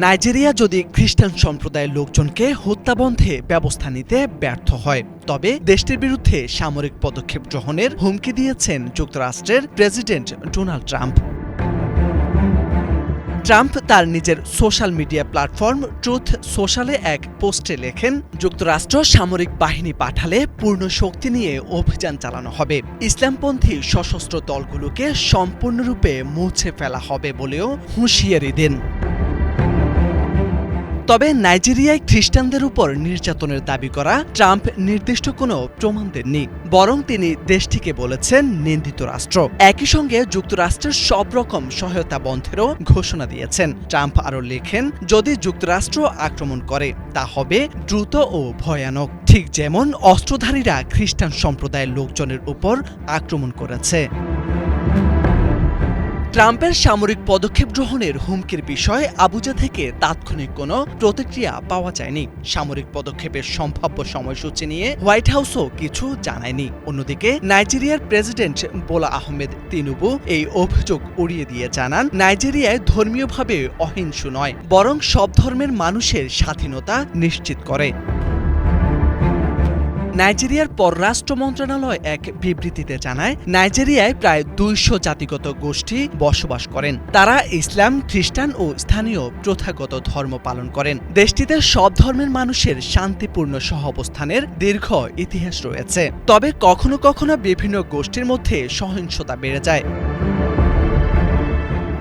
Nigeria যদি খ্রিস্টান সম্প্রদায়ের লোকজনকে হত্যা বন্ধে ব্যবস্থা নিতে ব্যর্থ হয়, তবে দেশটির বিরুদ্ধে সামরিক পদক্ষেপ গ্রহণের হুমকি দিয়েছেন যুক্তরাষ্ট্রের প্রেসিডেন্ট ডোনাল্ড ট্রাম্প। ট্রাম্প তার নিজের সোশ্যাল মিডিয়া প্ল্যাটফর্ম ট্রুথ সোশ্যালে এক পোস্টে লেখেন, যুক্তরাষ্ট্র সামরিক বাহিনী পাঠালে পূর্ণ শক্তি নিয়ে অভিযান চালানো হবে। ইসলামপন্থী সশস্ত্র দলগুলোকে সম্পূর্ণরূপে মুছে ফেলা হবে বলেও হুঁশিয়ারি দেন। তবে নাইজেরিয়ায় খ্রিস্টানদের উপর নির্যাতনের দাবি করা ট্রাম্প নির্দিষ্ট কোনো প্রমাণ দেননি, বরং তিনি দেশটিকে বলেছেন নিন্দিত রাষ্ট্র। একই সঙ্গে যুক্তরাষ্ট্রের সব রকম সহায়তা বন্ধেরও ঘোষণা দিয়েছেন। ট্রাম্প আরও লেখেন, যদি যুক্তরাষ্ট্র আক্রমণ করে, তা হবে দ্রুত ও ভয়ানক। ঠিক যেমন অস্ত্রধারীরা খ্রিস্টান সম্প্রদায়ের লোকজনের উপর আক্রমণ করেছে। ট্রাম্পের সামরিক পদক্ষেপ গ্রহণের হুমকির বিষয়ে আবুজা থেকে তাৎক্ষণিক কোনো প্রতিক্রিয়া পাওয়া যায়নি। সামরিক পদক্ষেপের সম্ভাব্য সময়সূচি নিয়ে হোয়াইট হাউসও কিছু জানায়নি। অন্যদিকে, নাইজেরিয়ার প্রেসিডেন্ট বোলা আহমেদ তিনুবু এই অভিযোগ উড়িয়ে দিয়ে জানান, নাইজেরিয়ায় ধর্মীয়ভাবে অহিংস নয়, বরং সব ধর্মের মানুষের স্বাধীনতা নিশ্চিত করে। নাইজেরিয়ার পররাষ্ট্র মন্ত্রণালয় এক বিবৃতিতে জানায়, নাইজেরিয়ায় প্রায় দুইশো জাতিগত গোষ্ঠী বসবাস করেন। তারা ইসলাম, খ্রিস্টান ও স্থানীয় প্রথাগত ধর্ম পালন করেন। দেশটিতে সব ধর্মের মানুষের শান্তিপূর্ণ সহাবস্থানের দীর্ঘ ইতিহাস রয়েছে। তবে কখনো কখনো বিভিন্ন গোষ্ঠীর মধ্যে সহিংসতা বেড়ে যায়।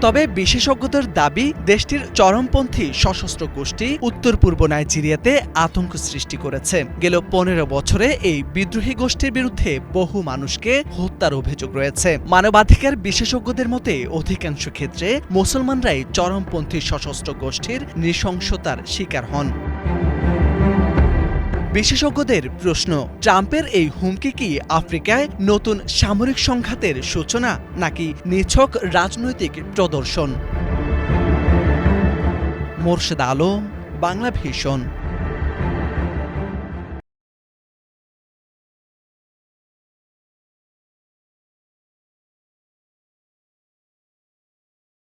তবে বিশেষজ্ঞদের দাবি, দেশটির চরমপন্থী সশস্ত্র গোষ্ঠী উত্তর পূর্ব নাইজেরিয়াতে আতঙ্ক সৃষ্টি করেছে। গেল পনেরো বছরে এই বিদ্রোহী গোষ্ঠীর বিরুদ্ধে বহু মানুষকে হত্যার অভিযোগ রয়েছে। মানবাধিকার বিশেষজ্ঞদের মতে, অধিকাংশ ক্ষেত্রে মুসলমানরাই চরমপন্থী সশস্ত্র গোষ্ঠীর নৃশংসতার শিকার হন। বিশেষজ্ঞদের প্রশ্ন, ট্রাম্পের এই হুমকি কি আফ্রিকায় নতুন সামরিক সংঘাতের সূচনা নাকি নিছক রাজনৈতিক প্রদর্শন? মোর্শেদ আলম, বাংলা ভীষণ